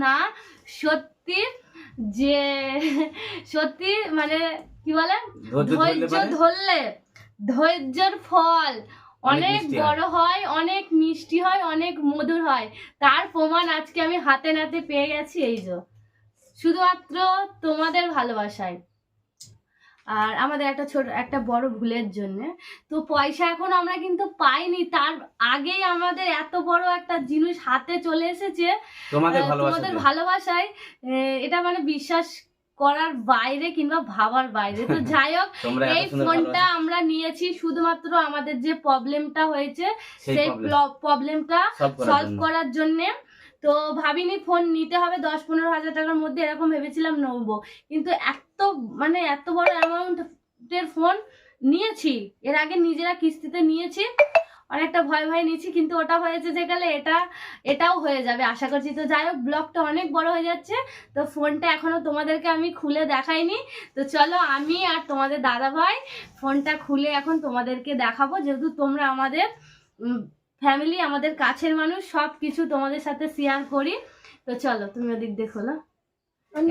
না সত্যি যে সত্যি মানে কি বলে? ধৈর্য ধরলে ধৈর্যর ধৈর্যের ফল। অনেক বড় হয় অনেক মিষ্টি হয় অনেক মধুর হয়। তার প্রমাণ আজকে আমি হাতে নাতে পেয়ে গেছি এই যে। শুধুমাত্র তোমাদের ভালোবাসায়। আর আমাদের একটা ছোট একটা বড় ভুলের জন্য। তো পয়সা এখন আমরা কিন্তু পাইনি তার আগেই আমাদের এত বড় একটা জিনিস হাতে চলে এসেছে তোমাদের ভালোবাসায় এটা মানে বিশ্বাস করার বাইরে কিংবা ভাবার বাইরে। তো যাই হোক এই ফোনটা আমরা নিয়েছি শুধুমাত্র আমাদের যে প্রবলেমটা হয়েছে সেই প্রবলেমটা সলভ করার জন্য। তো ভাবিনি ফোন নিতে হবে, দশ পনেরো হাজার টাকার মধ্যে এরকম ভেবেছিলাম নেব। কিন্তু এত মানে এত বড় অ্যামাউন্টের ফোন নিয়েছি, এর আগে নিজেরা কিস্তিতে নিয়েছি, অনেকটা ভয় ভয় নিয়েছি, কিন্তু ওটা হয়েছে যে গেলে এটা, এটাও হয়ে যাবে, আশা করছি। তো যাই হোক ব্লগটা অনেক বড় হয়ে যাচ্ছে, তো ফোনটা এখনও তোমাদেরকে আমি খুলে দেখাইনি। তো চলো আমি আর তোমাদের দাদা ভাই ফোনটা খুলে এখন তোমাদেরকে দেখাবো, যেহেতু তোমরা আমাদের ফ্যামিলি আমাদের কাছের মানুষ সব কিছু তোমাদের সাথে শেয়ার করি। তো চলো তুমি ওদিক দেখো খোলো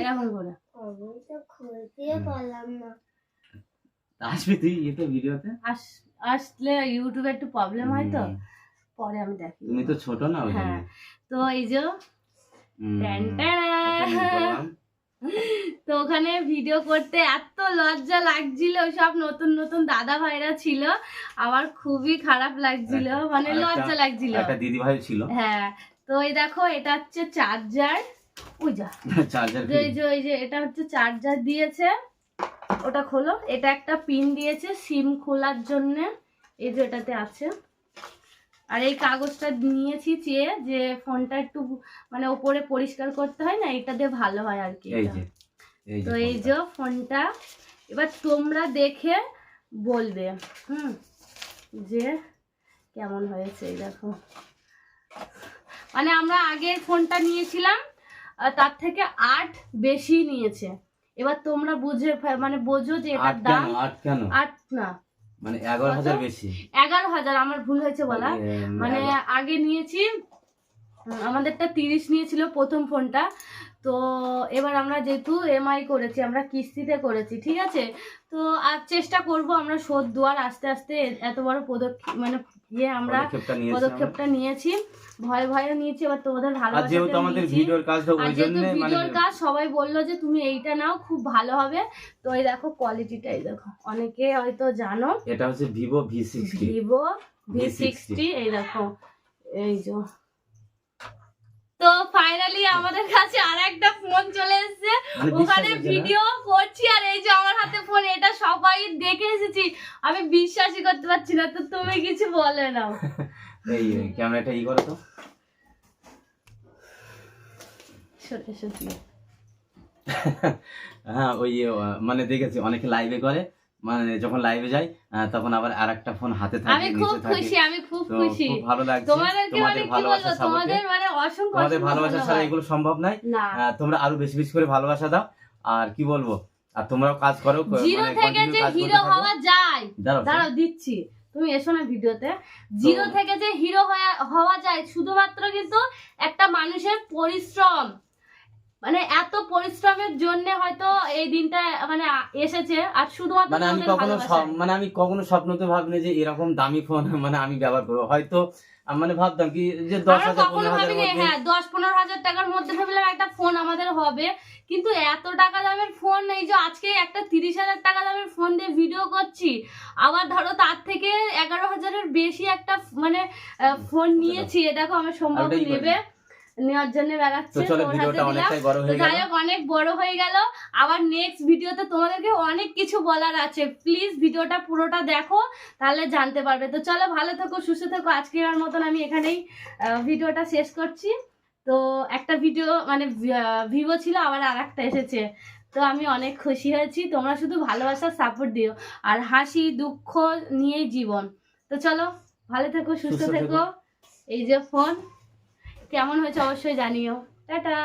এরকম করে। তো না। আসবি তুই ইয়েতে ভিডিওতে? আস আসলে ইউটিউবে একটু প্রবলেম হয় তো। পরে আমি দেখি। তুমি তো ছোট না হ্যাঁ। তো এই যে তো ওখানে ভিডিও করতে এত লজ্জা লাগছিল সব নতুন নতুন দাদা ভাইরা ছিল। আমার খুবই খারাপ লাগছিল মানে লজ্জা লাগছিল। একটা দিদি ভাই ছিল। হ্যাঁ তো এই দেখো এটা হচ্ছে চার্জার যা। চার্জার এই যে এই যে এটা হচ্ছে চার্জার দিয়েছে। ওটা খোলো। এটা একটা পিন দিয়েছে সিম খোলার জন্য। এই যে এটাতে আছে। আর এই কাগজটা নিয়েছি চেয়ে যে ফোনটা একটু মানে ওপরে পরিষ্কার করতে হয় না এটা দিয়ে ভালো হয় আর কি তো এই যে ফোনটা এবার তোমরা দেখে বলবে হুম যে কেমন হয়েছে এই দেখো। মানে আমরা আগের ফোনটা নিয়েছিলাম তার থেকে আট বেশি নিয়েছে। এবার তোমরা বুঝে মানে বোঝো যে এটার দাম আট না মানে এগারো হাজার? বেশি। এগারো হাজার আমার ভুল হয়েছে বলা। মানে আগে নিয়েছি আমাদেরটা তিরিশ নিয়েছিল প্রথম ফোনটা। তো এবার আমরা যেহেতু এমআই করেছি আমরা কিস্তিতে করেছি ঠিক আছে? তো আর চেষ্টা করব আমরা শোধ দেওয়ার আস্তে আস্তে এত বড় পদক্ষেপ মানে ইয়ে আমরা পদক্ষেপটা নিয়েছি। ভয় ভয়ে নিয়েছি এবার তোমাদের ভালোবাসা যেহেতু আমাদের ভিডিওর কাজটা ওই জন্য মানে ভিডিওর কাজ সবাই বলল যে তুমি এইটা নাও খুব ভালো হবে। তো এই দেখো কোয়ালিটিটা এই দেখো। অনেকে হয়তো জানো। এটা হচ্ছে Vivo V sixty Vivo V V60 sixty এই দেখো। এই যে। ফাইনালি আমাদের কাছে আর একটা ফোন চলে এসেছে। ওখানে ভিডিও করছি আর এই যে আমার হাতে ফোন এটা সবাই দেখে এসেছি। আমি বিশ্বাসই করতে পারছি না তো তুমি কিছু বলে নাও। এই ক্যামেরাটা ই করো তো। সত্যি সত্যি হ্যাঁ ওই মানে দেখেছি অনেকে লাইভে করে। মানে যখন লাইভে যায় তখন আবার আর একটা ফোন হাতে থাকে আমি খুব খুশি আমি খুব খুশি। ভালো লাগছে। মানে তোমাদের ভালোবাসা তোমাদের মানে অসংখ্য তোমাদের ভালোবাসা ছাড়া এগুলো সম্ভব নয়। তোমরা আরও বেশি বেশি করে ভালোবাসা দাও। আর কি বলব আর তোমরাও কাজ করো জিরো মানে থেকে যে হিরো হওয়া যায়। দাঁড়াও দিচ্ছি। তুমি এসো না ভিডিওতে। জিরো থেকে যে হিরো হওয়া যায় শুধুমাত্র কিন্তু একটা মানুষের পরিশ্রম। মানে এত পরিশ্রমের জন্য হয়তো এই দিনটা মানে এসেছে আর শুধুমাত্র মানে আমি কখনো মানে আমি কখনো স্বপ্নতে ভাবিনি যে এরকম দামি ফোন মানে আমি ব্যবহার করব। হয়তো মানে ভাবতাম কি যে দশ হাজার পনেরো হাজার হ্যাঁ দশ পনেরো হাজার টাকার মধ্যে ভেবেলাম একটা ফোন আমাদের হবে। কিন্তু এত টাকা দামের ফোন এই যে আজকে একটা তিরিশ হাজার টাকা দামের ফোন দিয়ে ভিডিও করছি আবার ধরো তার থেকে এগারো হাজারের বেশি একটা মানে ফোন নিয়েছি এটাকে আমার সম্ভব নেবে। নেওয়ার জন্য বেড়াচ্ছে যাই হোক অনেক বড় হয়ে গেল। আবার নেক্সট ভিডিওতে তোমাদেরকে অনেক কিছু বলার আছে। প্লিজ ভিডিওটা পুরোটা দেখো তাহলে জানতে পারবে। তো চলো ভালো থেকো সুস্থ থেকো। আজকের মতন আমি এখানেই ভিডিওটা শেষ করছি। তো একটা ভিডিও মানে ভিভো ছিল আবার আর একটা এসেছে। তো আমি অনেক খুশি হয়েছি। তোমরা শুধু ভালোবাসার সাপোর্ট দিও। আর হাসি দুঃখ নিয়েই জীবন। তো চলো ভালো থেকো সুস্থ। থেকো। এই যে ফোন কেমন হয়েছে অবশ্যই জানিও। টাটা।